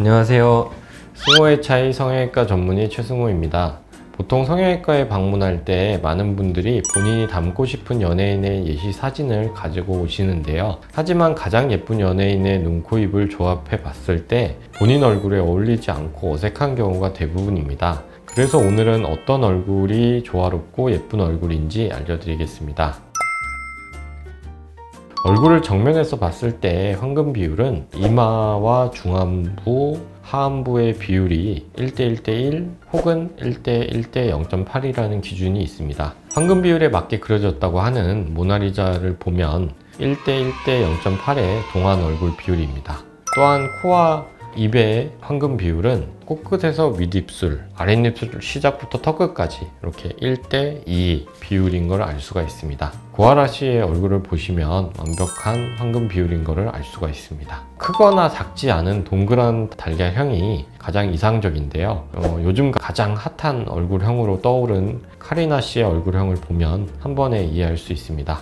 안녕하세요. 승호의 차이 성형외과 전문의 최승호입니다. 보통 성형외과에 방문할 때 많은 분들이 본인이 닮고 싶은 연예인의 예시 사진을 가지고 오시는데요. 하지만 가장 예쁜 연예인의 눈, 코, 입을 조합해 봤을 때 본인 얼굴에 어울리지 않고 어색한 경우가 대부분입니다. 그래서 오늘은 어떤 얼굴이 조화롭고 예쁜 얼굴인지 알려드리겠습니다. 얼굴을 정면에서 봤을 때 황금 비율은 이마와 중안부, 하안부의 비율이 1대 1대1 혹은 1대 1대 0.8이라는 기준이 있습니다. 황금 비율에 맞게 그려졌다고 하는 모나리자를 보면 1대 1대 0.8의 동안 얼굴 비율입니다. 또한 코와 입의 황금 비율은 코끝에서 윗입술, 아랫입술 시작부터 턱끝까지 이렇게 1대 2 비율인 걸 알 수가 있습니다. 고아라 씨의 얼굴을 보시면 완벽한 황금 비율인 것을 알 수가 있습니다. 크거나 작지 않은 동그란 달걀형이 가장 이상적인데요. 어, 요즘 가장 핫한 얼굴형으로 떠오른 카리나 씨의 얼굴형을 보면 한 번에 이해할 수 있습니다.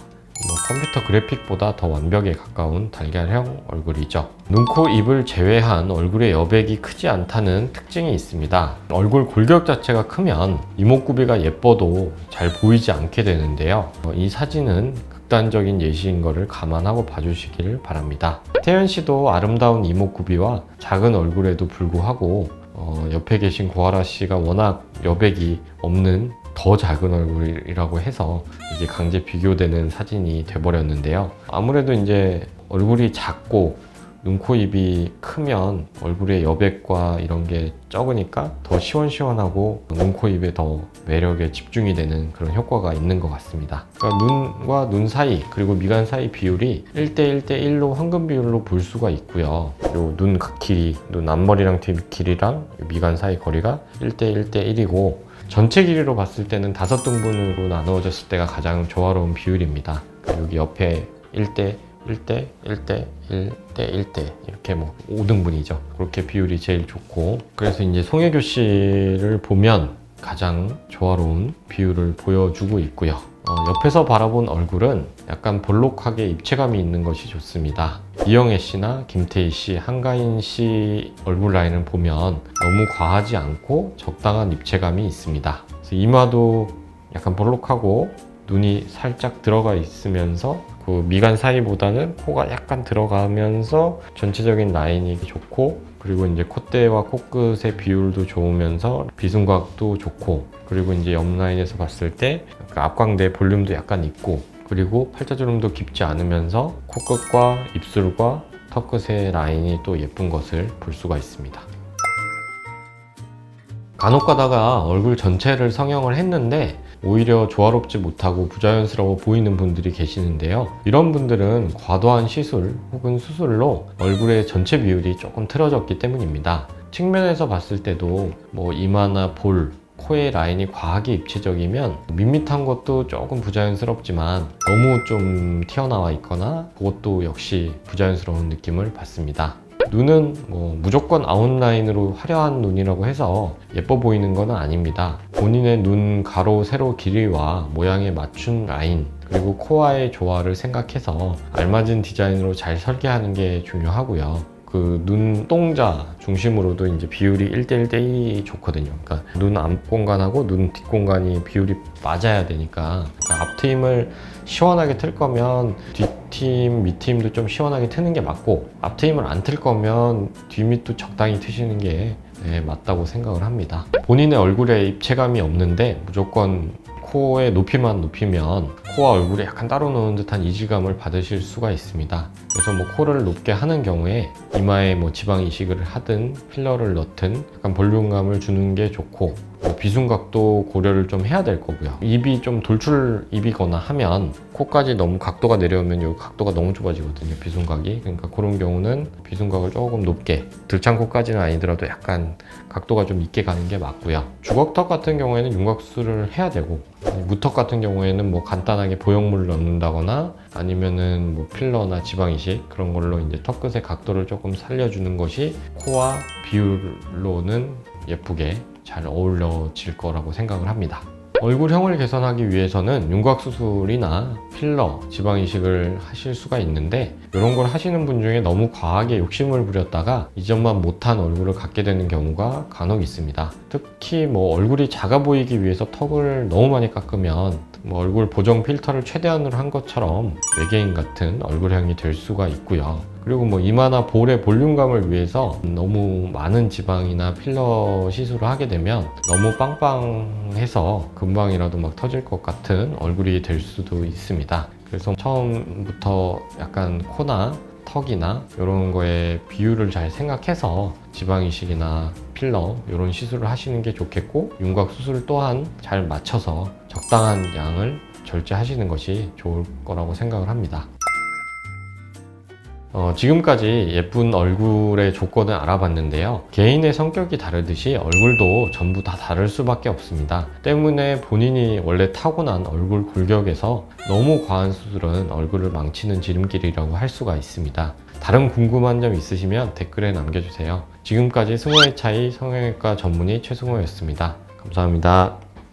뭐 컴퓨터 그래픽보다 더 완벽에 가까운 달걀형 얼굴이죠. 눈, 코, 입을 제외한 얼굴의 여백이 크지 않다는 특징이 있습니다. 얼굴 골격 자체가 크면 이목구비가 예뻐도 잘 보이지 않게 되는데요. 어, 이 사진은 극단적인 예시인 것을 감안하고 봐주시길 바랍니다. 태연 씨도 아름다운 이목구비와 작은 얼굴에도 불구하고 어, 옆에 계신 고아라 씨가 워낙 여백이 없는 더 작은 얼굴이라고 해서 이게 강제 비교되는 사진이 돼버렸는데요. 아무래도 이제 얼굴이 작고 눈, 코, 입이 크면 얼굴의 여백과 이런 게 적으니까 더 시원시원하고 눈, 코, 입에 더 매력에 집중이 되는 그런 효과가 있는 것 같습니다. 그러니까 눈과 눈 사이 그리고 미간 사이 비율이 1대 1대 1로 황금 비율로 볼 수가 있고요. 그리고 눈 길이, 눈 앞머리랑 뒤 길이랑 미간 사이 거리가 1대 1대 1이고 전체 길이로 봤을 때는 다섯 등분으로 나누어졌을 때가 가장 조화로운 비율입니다. 여기 옆에 1대 1대 1대 1대 1대 이렇게 뭐 5등분이죠. 그렇게 비율이 제일 좋고 그래서 이제 송혜교 씨를 보면 가장 조화로운 비율을 보여주고 있고요. 어, 옆에서 바라본 얼굴은 약간 볼록하게 입체감이 있는 것이 좋습니다. 이영애 씨나 김태희 씨, 한가인 씨 얼굴 라인을 보면 너무 과하지 않고 적당한 입체감이 있습니다. 이마도 약간 볼록하고 눈이 살짝 들어가 있으면서 그 미간 사이보다는 코가 약간 들어가면서 전체적인 라인이 좋고 그리고 이제 콧대와 코끝의 비율도 좋으면서 비순각도 좋고 그리고 이제 옆 라인에서 봤을 때그 앞광대 볼륨도 약간 있고 그리고 팔자주름도 깊지 않으면서 코끝과 입술과 턱끝의 라인이 또 예쁜 것을 볼 수가 있습니다. 간혹 가다가 얼굴 전체를 성형을 했는데 오히려 조화롭지 못하고 부자연스러워 보이는 분들이 계시는데요. 이런 분들은 과도한 시술 혹은 수술로 얼굴의 전체 비율이 조금 틀어졌기 때문입니다. 측면에서 봤을 때도 뭐 이마나 볼, 코의 라인이 과하게 입체적이면 밋밋한 것도 조금 부자연스럽지만 너무 좀 튀어나와 있거나 그것도 역시 부자연스러운 느낌을 받습니다. 눈은 뭐 무조건 아웃라인으로 화려한 눈이라고 해서 예뻐 보이는 건 아닙니다. 본인의 눈 가로, 세로 길이와 모양에 맞춘 라인 그리고 코와의 조화를 생각해서 알맞은 디자인으로 잘 설계하는 게 중요하고요. 그 눈동자 중심으로도 이제 비율이 1대 1 대 1이 좋거든요. 그러니까 눈 앞 공간하고 눈 뒷 공간이 비율이 맞아야 되니까 그러니까 앞트임을 시원하게 틀 거면 뒷 팀, 밑팀도 좀 시원하게 트는 게 맞고 앞트임을 안 틀 거면 뒷밑도 적당히 트시는 게 네, 맞다고 생각을 합니다. 본인의 얼굴에 입체감이 없는데 무조건 코의 높이만 높이면 코와 얼굴에 약간 따로 노는 듯한 이질감을 받으실 수가 있습니다. 그래서 뭐 코를 높게 하는 경우에 이마에 뭐 지방 이식을 하든 필러를 넣든 약간 볼륨감을 주는 게 좋고 뭐 비순각도 고려를 좀 해야 될 거고요. 입이 좀 돌출 입이거나 하면 코까지 너무 각도가 내려오면 이 각도가 너무 좁아지거든요. 비순각이. 그러니까 그런 경우는 비순각을 조금 높게 들창코까지는 아니더라도 약간 각도가 좀 있게 가는 게 맞고요. 주걱턱 같은 경우에는 윤곽수술을 해야 되고 무턱 같은 경우에는 뭐 간단하게 보형물을 넣는다거나 아니면은 뭐 필러나 지방 이식 그런 걸로 이제 턱 끝의 각도를 조금 살려주는 것이 코와 비율로는 예쁘게 잘 어울려질 거라고 생각을 합니다. 얼굴형을 개선하기 위해서는 윤곽 수술이나 필러, 지방 이식을 하실 수가 있는데 이런 걸 하시는 분 중에 너무 과하게 욕심을 부렸다가 이전만 못한 얼굴을 갖게 되는 경우가 간혹 있습니다. 특히 뭐 얼굴이 작아 보이기 위해서 턱을 너무 많이 깎으면 뭐 얼굴 보정 필터를 최대한으로 한 것처럼 외계인 같은 얼굴형이 될 수가 있고요. 그리고 뭐 이마나 볼의 볼륨감을 위해서 너무 많은 지방이나 필러 시술을 하게 되면 너무 빵빵해서 금방이라도 막 터질 것 같은 얼굴이 될 수도 있습니다. 그래서 처음부터 약간 코나 턱이나 이런 거에 비율을 잘 생각해서 지방 이식이나 필러 이런 시술을 하시는 게 좋겠고 윤곽 수술 또한 잘 맞춰서 적당한 양을 절제하시는 것이 좋을 거라고 생각을 합니다. 어, 지금까지 예쁜 얼굴의 조건을 알아봤는데요. 개인의 성격이 다르듯이 얼굴도 전부 다 다를 수밖에 없습니다. 때문에 본인이 원래 타고난 얼굴 골격에서 너무 과한 수술은 얼굴을 망치는 지름길이라고 할 수가 있습니다. 다른 궁금한 점 있으시면 댓글에 남겨주세요. 지금까지 승호의 차이 성형외과 전문의 최승호였습니다. 감사합니다.